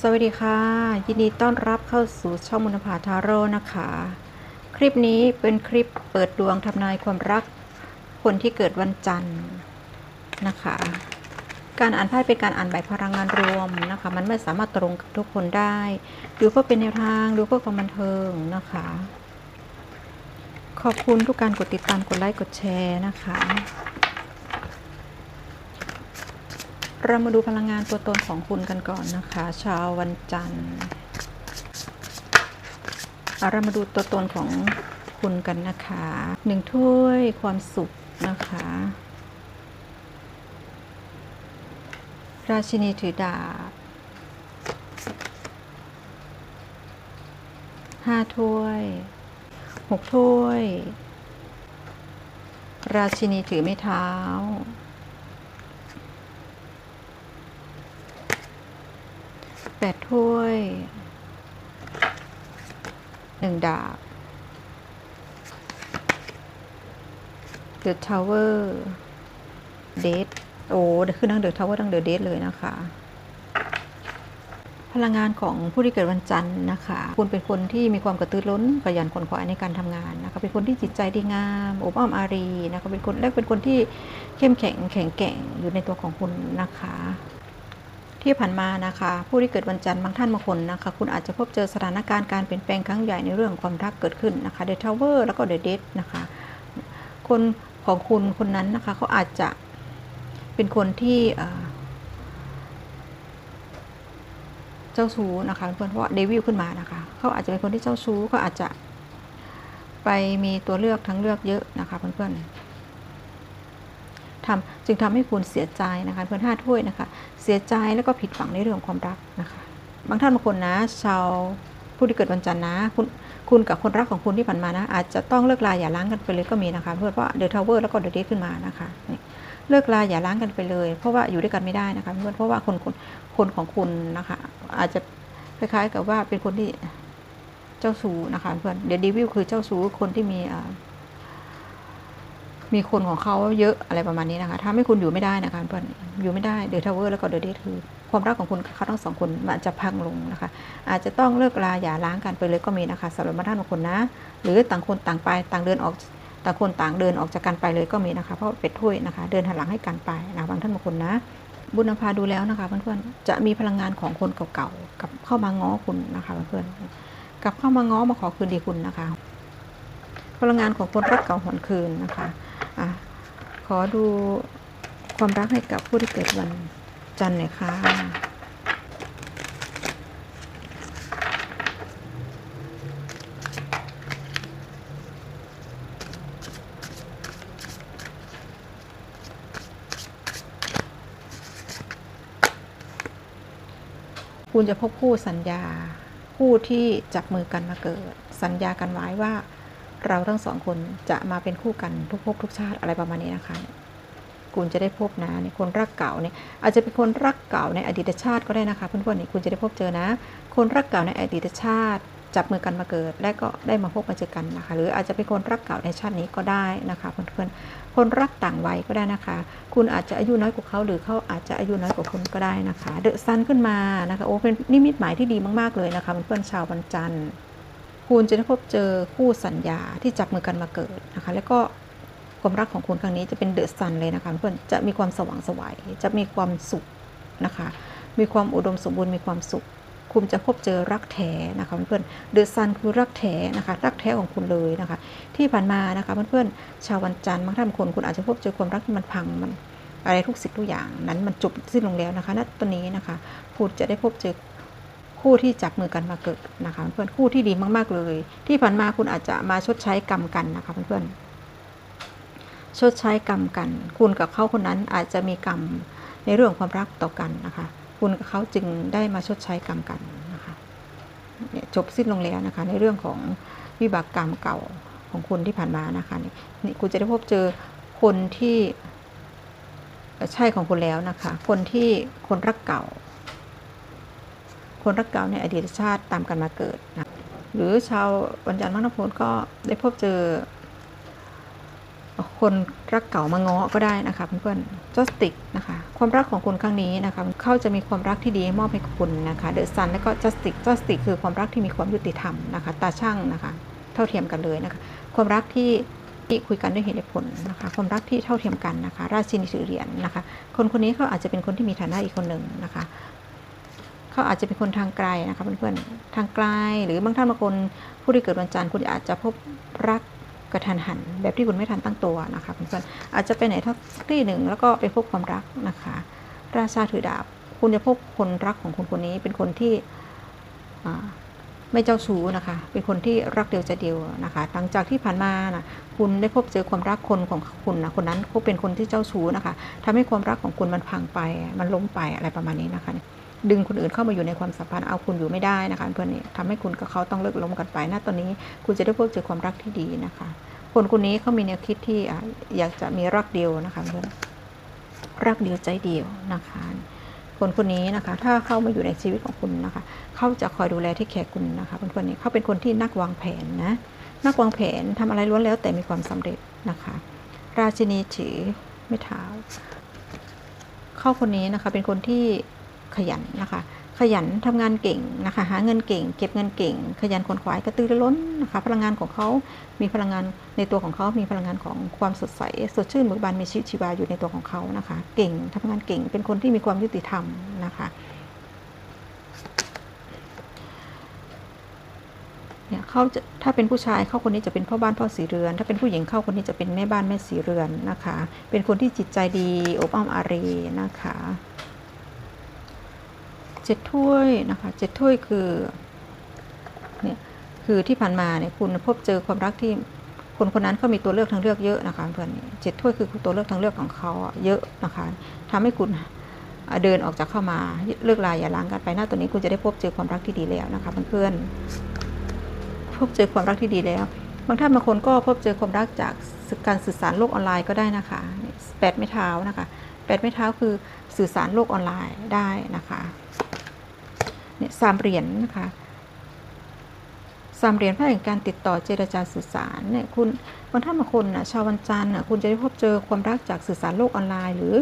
สวัสดีค่ะ ยินดีต้อนรับเข้าสู่ช่องมุนภาทาโร่นะคะ คลิปนี้เป็นคลิปเปิดดวงทำนายความรัก คนที่เกิดวันจันทร์นะคะ การอ่านไพ่เป็นการอ่านใบพลังงานรวมนะคะ มันไม่สามารถตรงกับทุกคนได้ ดูเพื่อเป็นแนวทาง ดูเพื่อความบันเทิงนะคะ ขอบคุณทุกการกดติดตามกดไลค์กดแชร์นะคะ เรามาดูพลังงานตัวตนของคุณกันก่อนนะคะ ชาววันจันทร์เรามาดูตัวตนของคุณกันนะคะหนึ่งถ้วยความสุขนะคะ ราชินีถือดาบห้าถ้วยหกถ้วย ราชินีถือไม้เท้า แปดถ้วยหนึ่งดาบ The Tower เดทโอ้ขึ้นทั้ง The Tower ทั้ง The Date เลยนะคะ พลังงานของผู้ที่เกิดวันจันทร์นะคะ คุณเป็นคนที่มีความกระตือร้นขยันขวนขวายในการทำงานนะคะ เป็นคนที่จิตใจดีงามอบอ้อมอารีนะคะ เป็นคนและเป็นคนที่เข้มแข็งแข็งแกร่งอยู่ในตัวของคุณนะคะ ที่ผ่านมานะคะ ผู้ที่เกิดวันจันทร์บางท่านบางคนนะคะ คุณอาจจะพบเจอสถานการณ์การเปลี่ยนแปลงครั้งใหญ่ในเรื่องความรักเกิดขึ้นนะคะเดทาวเวอร์แล้วก็เดเดทนะคะคนของคุณคนนั้นนะคะเขาอาจจะเป็นคนที่เจ้าชู้นะคะเพื่อนเพราะเดวิลขึ้นมานะคะเขาอาจจะเป็นคนที่เจ้าชู้ก็อาจจะไปมีตัวเลือกทั้งเลือกเยอะนะคะเพื่อนๆ ทำจึงทำให้คุณเสียใจนะคะเพื่อนห้าถ้วยนะคะ เสียใจแล้วก็ผิดหวังในเรื่องของความรักนะคะ บางท่านบางคนนะ ชาวผู้ที่เกิดวันจันทร์นะคุณคุณกับคนรักของคุณที่ผ่านมานะ อาจจะต้องเลิกลาอย่าล้างกันไปเลยก็มีนะคะ เพื่อเพราะเดอะทาวเวอร์แล้วก็เดอะเดขึ้นมานะคะนี่เลิกลาอย่าล้างกันไปเลย เพราะว่าอยู่ด้วยกันไม่ได้นะคะเพื่อนเพราะว่าคนคนคนของคุณนะคะ อาจจะคล้ายๆกับว่าเป็นคนที่เจ้าชู้นะคะเพื่อนเดอะดีวิลคือเจ้าชู้คนที่มีอ่า มีคนของเขาเยอะอะไรประมาณนี้นะคะทำให้คุณอยู่ไม่ได้นะคะเพื่อนอยู่ไม่ได้เดอะทาวเวอร์แล้วก็เดอะเดทคือความรักของคุณเขาทั้งสองคนมันจะพังลงนะคะ อาจจะต้องเลิกลาอย่าล้างกันไปเลยก็มีนะคะสำหรับบางท่านบางคนนะ หรือต่างคนต่างไปต่างเดินออกต่างคนต่างเดินออกจากกันไปเลยก็มีนะคะ เพราะเป็ดถ้วยนะคะ เดินหันหลังให้กันไปนะบางท่านบางคนนะ บุญนภาดูแล้วนะคะเพื่อนๆจะมีพลังงานของคนเก่าๆกับเข้ามาง้อคุณนะคะเพื่อนๆกับเข้ามาง้อมาขอคืนดีคุณนะคะ พลังงานของคนรักเก่าหวนคืนนะคะ อะขอดูความรักให้กับผู้ที่เกิดวันจันทร์หน่อยค่ะคุณจะพบคู่สัญญา คู่ที่จับมือกันมาเกิด สัญญากันไว้ว่า เราทั้งสองคนจะมาเป็นคู่กันทุกภพทุกชาติอะไรประมาณนี้นะคะ คุณจะได้พบนะเนี่ยคนรักเก่าเนี่ยอาจจะเป็นคนรักเก่าในอดีตชาติก็ได้นะคะเพื่อนๆเนี่ยคุณจะได้พบเจอนะ คนรักเก่าในอดีตชาติ จับมือกันมาเกิด และก็ได้มาพบมาเจอกันนะคะ หรืออาจจะเป็นคนรักเก่าในชาตินี้ก็ได้นะคะเพื่อนๆคนรักต่างวัยก็ได้นะคะ คุณอาจจะอายุน้อยกว่าเขาหรือเขาอาจจะอายุน้อยกว่าคุณก็ได้นะคะ เดอะซันขึ้นมานะคะโอ้เป็นนิมิตหมายที่ดีมากๆเลยนะคะเพื่อนๆชาววันจันทร์ คุณจะได้พบเจอคู่สัญญาที่จับมือกันมาเกิดนะคะ แล้วก็ความรักของคุณครั้งนี้จะเป็นเดอะซันเลยนะคะเพื่อนจะมีความสว่างไสวัยจะมีความสุขนะคะ มีความอุดมสมบูรณ์มีความสุข คุณจะพบเจอรักแท้นะคะเพื่อนเดอะซันคือรักแท้นะคะรักแท้ของคุณเลยนะคะ ที่ผ่านมานะคะเพื่อนๆชาววันจันทร์บางท่านบางคนคุณอาจจะพบเจอความรักที่มันพังมันอะไรทุกสิ่งทุกอย่างนั้นมันจบสิ้นลงแล้วนะคะณตอนนี้นะคะ คุณจะได้พบเจอ คู่ที่จับมือกันมาเกิดนะคะเพื่อนคู่ที่ดีมาก ๆ เลย ที่ผ่านมาคุณอาจจะมาชดใช้กรรมกันนะคะเพื่อนๆชดใช้กรรมกัน คุณกับเขาคนนั้นอาจจะมีกรรมในเรื่องความรักต่อกันนะคะ คุณกับเขาจึงได้มาชดใช้กรรมกันนะคะเนี่ยจบสิ้นลงแล้วนะคะ ในเรื่องของวิบากกรรมเก่าของคุณที่ผ่านมานะคะนี่คุณจะได้พบเจอคนที่ใช่ของคุณแล้วนะคะ คนที่คนรักเก่า คนรักเก่าในอดีตชาติตามกันมาเกิดนะหรือชาววันจันทร์มังนพลก็ได้พบเจอ คนรักเก่ามาง้อก็ได้นะคะเพื่อนๆ justice นะคะความรักของคุณครั้งนี้นะคะเขาจะมีความรักที่ดีมอบให้คุณนะคะเดอะซันแล้วก็ justice justice คือความรักที่มีความยุติธรรมนะคะตาช่างนะคะเท่าเทียมกันเลยนะคะความรักที่ที่คุยกันด้วยเหตุผลนะคะความรักที่เท่าเทียมกันนะคะ ราชินีถือเหรียญนะคะ คนคนนี้เขาอาจจะเป็นคนที่มีฐานะอีกคนหนึ่งนะคะ เขาอาจจะเป็นคนทางไกลนะคะเพื่อนๆทางไกล หรือบางท่านบางคนผู้ที่เกิดวันจันทร์คุณอาจจะพบรักกระทันหัน แบบที่คุณไม่ทันตั้งตัวนะคะเพื่อนๆอาจจะไปไหนทักที่หนึ่งแล้วก็ไปพบความรักนะคะ ราชาถือดาบ คุณจะพบคนรักของคุณคนนี้เป็นคนที่ไม่เจ้าชู้นะคะ เป็นคนที่รักเดียวใจเดียวนะคะ หลังจากที่ผ่านมานะคุณได้พบเจอความรักคนของคุณนะคนนั้นเขาเป็นคนที่เจ้าชู้นะคะทำให้ความรักของคุณมันพังไป มันล้มไปอะไรประมาณนี้นะคะ ดึงคนอื่นเข้ามาอยู่ในความสัมพันธ์เอาคุณอยู่ไม่ได้นะคะเพื่อนนี่ทำให้คุณกับเขาต้องเลิกล้มกันไปณตอนนี้คุณจะได้พบเจอความรักที่ดีนะคะ คนคนนี้เขามีแนวคิดที่อยากจะมีรักเดียวนะคะเพื่อนรักเดียวใจเดียวนะคะคนคนนี้นะคะ ถ้าเข้ามาอยู่ในชีวิตของคุณนะคะ เขาจะคอยดูแลที่แขกคุณนะคะเพื่อนๆนี่เขาเป็นคนที่นักวางแผนนะนักวางแผนทำอะไรล้วนแล้วแต่มีความสำเร็จนะคะ ราชินีถือไม่เท้าเข้าคนนี้นะคะเป็นคนที่ ขยันนะคะ ขยันทำงานเก่งนะคะ หาเงินเก่ง เก็บเงินเก่ง ขยันขนขวายกระตือรือร้นนะคะ พลังงานของเขามีพลังงานในตัวของเขามีพลังงานของความสดใสสดชื่นเบิกบานมีชีวิตชีวาอยู่ในตัวของเขานะคะ เก่งทำงานเก่ง เป็นคนที่มีความยุติธรรมนะคะเนี่ยเขาจะถ้าเป็นผู้ชายเข้าคนนี้จะเป็นพ่อบ้านพ่อสีเรือน ถ้าเป็นผู้หญิงเข้าคนนี้จะเป็นแม่บ้านแม่สีเรือนนะคะ เป็นคนที่จิตใจดีอบอ้อมอารีนะคะ เจ็ดถ้วยนะคะเจ็ดถ้วยคือเนี่ยคือที่ผ่านมาเนี่ยคุณพบเจอความรักที่คนคนนั้นเขามีตัวเลือกทางเลือกเยอะนะคะเพื่อนเจ็ดถ้วยคือตัวเลือกทางเลือกของเขาเยอะนะคะทำให้คุณเดินออกจากเข้ามาเลิกลาอย่าล้างกันไปหน้าตัวนี้คุณจะได้พบเจอความรักที่ดีแล้วนะคะเพื่อนพบเจอความรักที่ดีแล้ว บางท่านบางคนก็พบเจอความรักจากการสื่อสารโลกออนไลน์ก็ได้นะคะแปดไม้เท้านะคะแปดไม้เท้าคือสื่อสารโลกออนไลน์ได้นะคะ เนี่ยสามเหรียญนะคะสามเหรียญไพ่แห่งการติดต่อเจรจาสื่อสารเนี่ยคุณบางท่านบางคนนะชาววันจันทร์น่ะคุณจะได้พบเจอความรักจากสื่อสารโลกออนไลน์ หรือ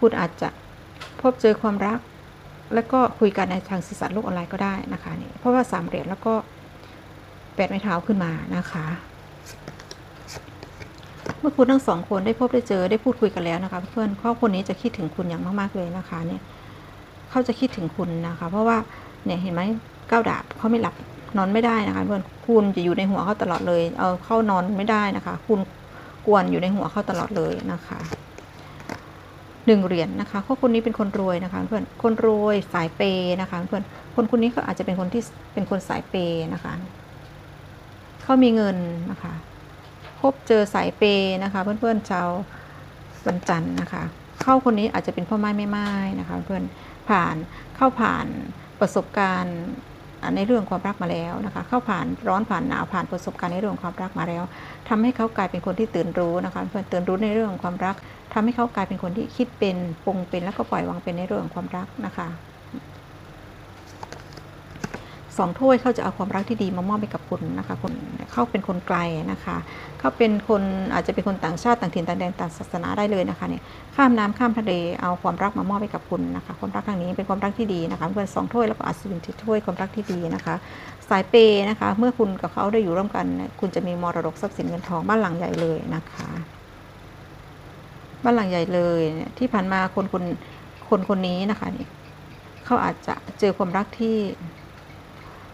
คุณอาจจะพบเจอความรัก แล้วก็คุยกันในทางสื่อสารโลกออนไลน์ก็ได้นะคะนี่เพราะว่าสามเหรียญแล้วก็แปดไม้เท้าขึ้นมานะคะเมื่อคุณทั้งสองคนได้พบได้เจอได้พูดคุยกันแล้วนะคะ เพื่อนครอบคนนี้จะคิดถึงคุณอย่างมาก ๆ เลยนะคะเนี่ยเขาจะคิดถึงคุณนะคะ เพราะว่า เนี่ยเห็นไหมก้าวดาบเขาไม่หลับนอนไม่ได้นะคะเพื่อนคุณจะอยู่ในหัวเขาตลอดเลย เอาเข้านอนไม่ได้นะคะ คุณกวนอยู่ในหัวเขาตลอดเลยนะคะหนึ่งเหรียญนะคะเพราะคนนี้เป็นคนรวยนะคะเพื่อนคนรวยสายเปย์นะคะเพื่อนคนคนนี้เขาอาจจะเป็นคนที่เป็นคนสายเปย์นะคะเขามีเงินนะคะพบเจอสายเปย์นะคะ เพื่อนๆชาววันจันทร์นะคะ เข้าคนนี้อาจจะเป็นพ่อไม้แม่ไม้นะคะ เพื่อนผ่านเข้าผ่าน ประสบการณ์ในเรื่องความรักมาแล้วนะคะ เข้าผ่านร้อนผ่านหนาวผ่านประสบการณ์ในเรื่องความรักมาแล้วทำให้เขากลายเป็นคนที่ตื่นรู้นะคะเพื่อนตื่นรู้ในเรื่องของความรักทำให้เขากลายเป็นคนที่คิดเป็นปรุงเป็นแล้วก็ปล่อยวางเป็นในเรื่องของความรักนะคะ สองถ้วยเขาจะเอาความรักที่ดีมามอบให้กับคุณนะคะคนเขาเป็นคนไกลนะคะเขาเป็นคนอาจจะเป็นคนต่างชาติต่างถิ่นต่างแดนต่างศาสนาได้เลยนะคะเนี่ยข้ามน้ำข้ามทะเลเอาความรักมามอบให้กับคุณนะคะ ความรักครั้งนี้เป็นความรักที่ดีนะคะเพื่อนสองถ้วยแล้วก็อัศวินที่ถ้วยความรักที่ดีนะคะ สายเปย์นะคะ เมื่อคุณกับเขาได้อยู่ร่วมกัน คุณจะมีมรดกทรัพย์สินเงินทองบ้านหลังใหญ่เลยนะคะบ้านหลังใหญ่เลยเนี่ยที่ผ่านมาคนคนคนคนนี้นะคะนี่เขาอาจจะเจอความรักที่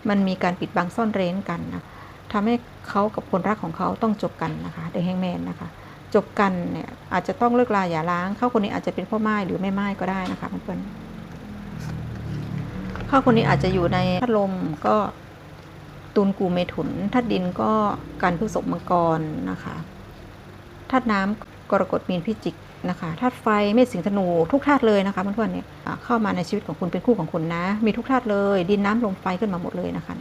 มันมีการปิดบังซ่อนเร้นกันนะทำให้เขากับคนรักของเขาต้องจบกันนะคะเดแฮงแมนนะคะ จบกันเนี่ยอาจจะต้องเลิกลาอย่าล้างเขาคนนี้อาจจะเป็นพ่อไม้หรือแม่ไม้ก็ได้นะคะเพื่อนๆเขาคนนี้อาจจะอยู่ในพัดลมก็ตูนกูเมถุนธาตุดินก็การพฤษภมังกรนะคะธาตุน้ำกรกฎมีนพิจิก นะคะธาตุไฟเมษสิงธนูทุกธาตุเลยนะคะเพื่อนๆเนี่ยเข้ามาในชีวิตของคุณเป็นคู่ของคุณนะ มีทุกธาตุเลย ดินน้ำลมไฟขึ้นมาหมดเลยนะคะ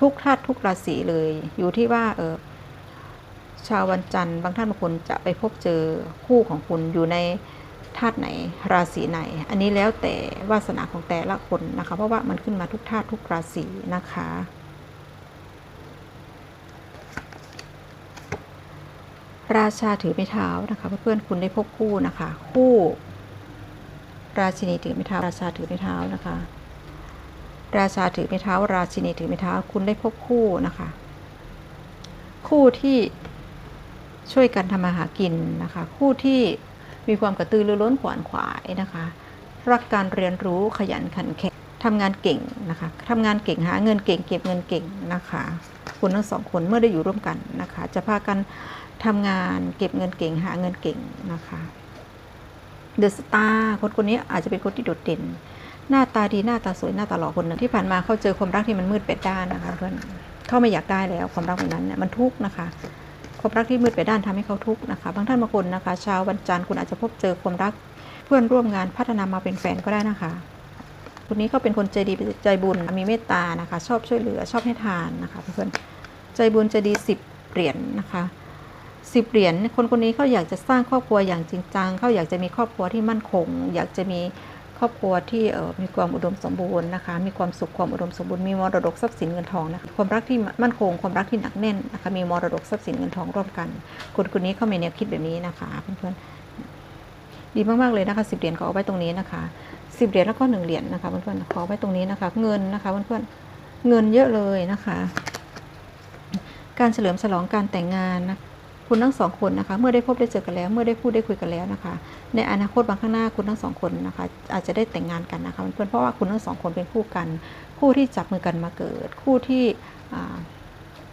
ทุกธาตุทุกราศีเลย อยู่ที่ว่าเออชาววันจันทร์บางท่านบางคนจะไปพบเจอคู่ของคุณอยู่ในธาตุไหนราศีไหน อันนี้แล้วแต่วาสนาของแต่ละคนนะคะ เพราะว่ามันขึ้นมาทุกธาตุทุกราศีนะคะ ราชาถือไม้เท้านะคะเพื่อนๆคุณได้พบคู่นะคะ คู่ ราชินีถือไม้เท้า ราชาถือไม้เท้านะคะ ราชาถือไม้เท้า ราชินีถือไม้เท้า คุณได้พบคู่นะคะ คู่ที่ช่วยกันทำมาหากินนะคะ คู่ที่มีความกระตือรือร้นขวานขวายนะคะ รักการเรียนรู้ขยันขันแข็งทำงานเก่งนะคะทำงานเก่งหาเงินเก่งเก็บเงินเก่งนะคะ คุณทั้งสองคนเมื่อได้อยู่ร่วมกันนะคะ จะพากันทำงานเก็บเงินเก่งหาเงินเก่งนะคะเดอะสตาร์คนคนนี้อาจจะเป็นคนที่โดดเด่น หน้าตาดีหน้าตาสวยหน้าตาหล่อคนหนึ่งที่ผ่านมาเขาเจอความรักที่มันมืดแปดด้านนะคะเพื่อนเขาไม่อยากได้แล้วความรักแบบนั้นเนี่ยมันทุกข์นะคะความรักที่มืดไปด้านทำให้เขาทุกข์นะคะ บางท่านบางคนนะคะชาววันจันทร์คุณอาจจะพบเจอความรักเพื่อนร่วมงานพัฒนามาเป็นแฟนก็ได้นะคะคนนี้เขาเป็นคนใจดีใจบุญมีเมตตานะคะ ชอบช่วยเหลือชอบให้ทานนะคะเพื่อน ใจบุญใจดีสิบเหรียญนนะคะสิบเหรียญคนคนนี้เขาอยากจะสร้างครอบครัวอย่างจริงจังเขาอยากจะมีครอบครัวที่มั่นคง อยากจะมีครอบครัวที่ออมีความอุดมสมบูรณ์นะคะ มีความสุขความอุดมสมบูรณ์มีมรดกทรัพย์สินเงินทองนะคะความรักที่มั่นคง ความรักที่หนักแน่นนะคะมีมรดกทรัพย์สินเงินทองร่วมกัน คนคนนี้เขามีแนวคิดแบบนี้นะคะเพื่อนๆดีมากๆเลยนะคะสิบเหรียญขอเอาไว้ตรงนี้นะคะสิบเหรียญแล้วก็หนึ่งเหรียญนะคะเพื่อนๆขอไว้ตรงนี้นะคะ เงินนะคะเพื่อนๆเงินเยอะเลยนะคะ การเฉลิมฉลองการแต่งงานนะคุณทั้งสองคนนะคะ เมื่อได้พบได้เจอกันแล้ว เมื่อได้พูดได้คุยกันแล้วนะคะ ในอนาคตบางข้างหน้าคุณทั้งสองคนนะคะ อาจจะได้แต่งงานกันนะคะเพื่อนเพราะว่าคุณทั้งสองคนเป็นคู่กัน คู่ที่จับมือกันมาเกิด คู่ที่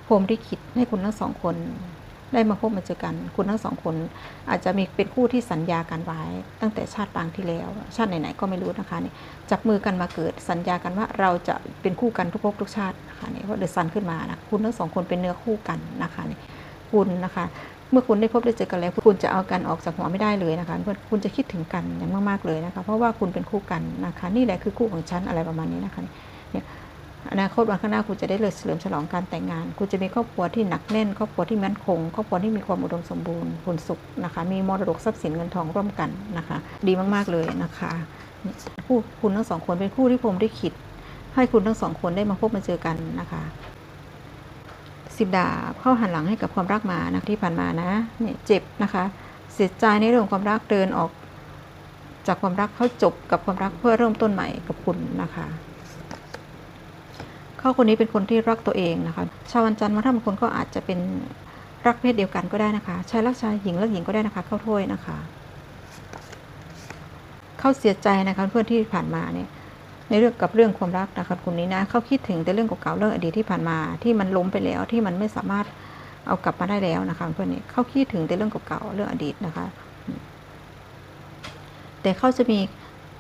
พรมที่คิดให้คุณทั้งสองคน ได้มาพบมาเจอกัน คุณทั้งสองคนอาจจะมีเป็นคู่ที่สัญญากันไว้ ตั้งแต่ชาติปางที่แล้ว ชาติไหนๆก็ไม่รู้นะคะนี่จับมือกันมาเกิดสัญญากันว่าเราจะเป็นคู่กันทุกภพทุกชาตินะคะนี่ว่าะเดือดซันขึ้นมานะคุณทั้งสองคนเป็นเนื้อคู่กันนะคะนี่คุณนะคะเมื่อคุณได้พบได้เจอกันแล้ว คุณจะเอากันออกจากหัวไม่ได้เลยนะคะเพื่อนคุณจะคิดถึงกันอย่างมากๆเลยนะคะ เพราะว่าคุณเป็นคู่กันนะคะ นี่แหละคือคู่ของฉันอะไรประมาณนี้นะคะเนี่ย อนาคตวันข้างหน้าคุณจะได้เลยเฉลิมฉลองการแต่งงาน คุณจะมีครอบครัวที่หนักแน่น ครอบครัวที่มั่นคง ครอบครัวที่มีความอุดมสมบูรณ์ผลสุขนะคะ มีมรดกทรัพย์สินเงินทองร่วมกันนะคะ ดีมากๆเลยนะคะคู่คุณทั้งสองคนเป็นคู่ที่ผมได้คิด ให้คุณทั้งสองคนได้มาพบมาเจอกันนะคะสิบดาบเข้าหันหลังให้กับความรักมานะที่ผ่านมานะเนี่ยเจ็บนะคะ เสียใจในเรื่องความรักเดินออก จากความรักเขาจบกับความรักเพื่อเริ่มต้นใหม่กับคุณนะคะ เขาคนนี้เป็นคนที่รักตัวเองนะคะชาววันจันทร์มาถ้าบางคนก็อาจจะเป็นรักเพศเดียวกันก็ได้นะคะชายรักชายหญิงรักหญิงก็ได้นะคะเข้าถ้วยนะคะ เขาเสียใจนะคะเพื่อนที่ผ่านมาเนี่ยในเรื่องกับเรื่องความรักนะคะกลุ่มนี้นะเขาคิดถึงแต่เรื่องเก่าๆเรื่องอดีตที่ผ่านมาที่มันล้มไปแล้วที่มันไม่สามารถเอากลับมาได้แล้วนะคะเพื่อนนี่เขาคิดถึงแต่เรื่องเก่าๆเรื่องอดีตนะคะ แต่เขาจะมี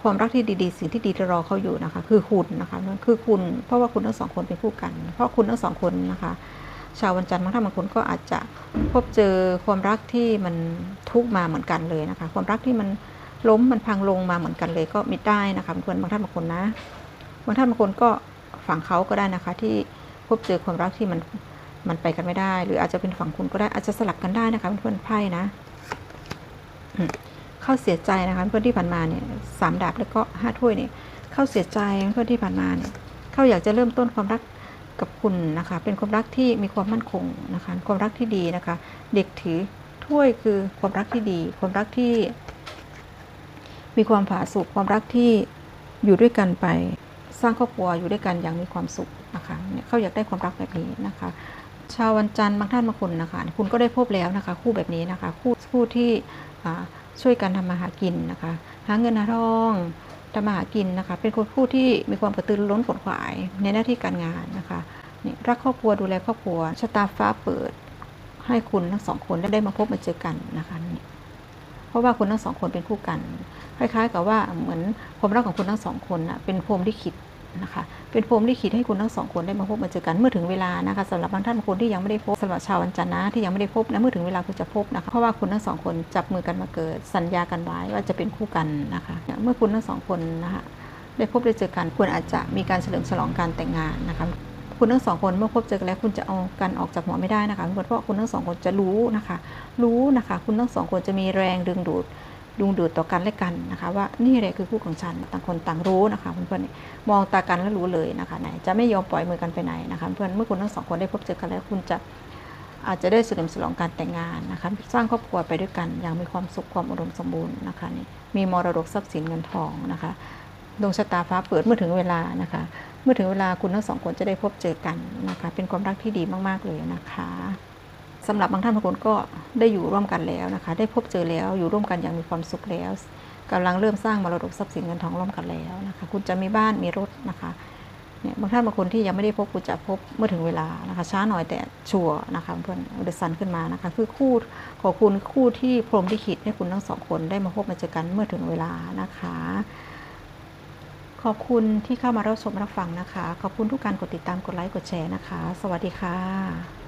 ความรักที่ดีๆ สิ่งที่ดีรอเขาอยู่นะคะ คือคุณนะคะนั่นคือคุณเพราะว่าคุณทั้งสองคนเป็นคู่กัน เพราะคุณทั้งสองคนนะคะ ชาววันจันทร์บางท่านบางคนก็อาจจะพบเจอความรักที่มันทุกมาเหมือนกันเลยนะคะ ความรักที่มันล้มมันพังลงมาเหมือนกันเลยก็มีได้นะคะบางคนบางท่านบางคนนะบางท่านบางคนก็ฝั่งเขาก็ได้นะคะ ที่พบเจอความรักที่มันมันไปกันไม่ได้ หรืออาจจะเป็นฝั่งคุณก็ได้อาจจะสลับกันได้นะคะเพื่อนไพ่นะ เข้าเสียใจนะคะเพื่อนที่ผ่านมาเนี่ยสามดาบแล้วก็ห้าถ้วยเนี่ยเข้าเสียใจเพื่อนที่ผ่านมาเนี่ยเข้าอยากจะเริ่มต้นความรักกับคุณนะคะ เป็นความรักที่มีความมั่นคงนะคะ ความรักที่ดีนะคะ เด็กถือถ้วยคือความรักที่ดี ความรักที่ มีความผาสุกความรักที่อยู่ด้วยกันไป สร้างครอบครัวอยู่ด้วยกันอย่างมีความสุขนะคะเนี่ยเขาอยากได้ความรักแบบนี้นะคะ ชาววันจันทร์บางท่านบางคนนะคะ คุณก็ได้พบแล้วนะคะ คู่แบบนี้นะคะ คู่คู่ที่ ช่วยกันทำมาหากินนะคะ หาเงินหาทองทำมาหากินนะคะ เป็นคนผู้ที่มีความกระตือรือร้นขนขวายในหน้าที่การงานนะคะนี่รักครอบครัวดูแลครอบครัวชะตาฟ้าเปิด ให้คุณทั้งสองคนได้มาพบมาเจอกันนะคะนี่เพราะว่าคุณทั้งสองคนเป็นคู่กัน คล้ายๆ กับว่าเหมือนความรักของคุณทั้งสองคนนะเป็นพรมที่คิด นะคะ เป็นพรมที่คิดให้คุณทั้งสองคนได้มาพบมาเจอกันเมื่อถึงเวลานะคะสำหรับบางท่านบางคนที่ยังไม่ได้พบสำหรับชาววันจันทร์นะที่ยังไม่ได้พบนะเมื่อถึงเวลาคุณจะพบนะคะเพราะว่าคุณทั้งสองคนจับมือกันมาเกิด สัญญากันไว้ว่าจะเป็นคู่กันนะคะ เมื่อคุณทั้งสองคนนะคะได้พบได้เจอกันคุณอาจจะมีการเฉลิมฉลองการแต่งงานนะคะคุณทั้งสองคนเมื่อพบเจอกันแล้วคุณจะเอากันออกจากหัวไม่ได้นะคะเพราะคุณทั้งสองคนจะรู้นะคะ รู้นะคะ คุณทั้งสองคนจะมีแรงดึงดูด ดึงดูดต่อกันและกันนะคะ ว่านี่แหละคือคู่ของฉันต่างคนต่างรู้นะคะเพื่อนๆมองตากันแล้วรู้เลยนะคะไหนจะไม่ยอมปล่อยมือกันไปไหนนะคะเพื่อนเมื่อคุณทั้งสองคนได้พบเจอกันแล้วคุณจะอาจจะได้เฉลิมฉลองการแต่งงานนะคะสร้างครอบครัวไปด้วยกัน อย่างมีความสุขความอุดมสมบูรณ์นะคะนี่มีมรดกทรัพย์สินเงินทองนะคะดวงชะตาฟ้าเปิดเมื่อถึงเวลานะคะ เมื่อถึงเวลาคุณทั้งสองคนจะได้พบเจอกันนะคะ เป็นความรักที่ดีมากๆเลยนะคะสำหรับบางท่านบางคนก็ ได้อยู่ร่วมกันแล้วนะคะ ได้พบเจอแล้วอยู่ร่วมกันอย่างมีความสุขแล้วกำลังเริ่มสร้างมรดกทรัพย์สินเงินทองร่วมกันแล้วนะคะ คุณจะมีบ้านมีรถนะคะเนี่ยบางท่านบางคนที่ยังไม่ได้พบคุณจะพบเมื่อถึงเวลานะคะ ช้าหน่อยแต่ชัวร์นะคะเพื่อนเดซันขึ้นมานะคะ คือคู่ของคุณคู่ที่พรมที่คิดให้คุณทั้งสองคนได้มาพบมาเจอกันเมื่อถึงเวลานะคะ ขอบคุณที่เข้ามารับชมรับฟังนะคะ ขอบคุณทุกการกดติดตามกดไลค์กดแชร์นะคะ สวัสดีค่ะ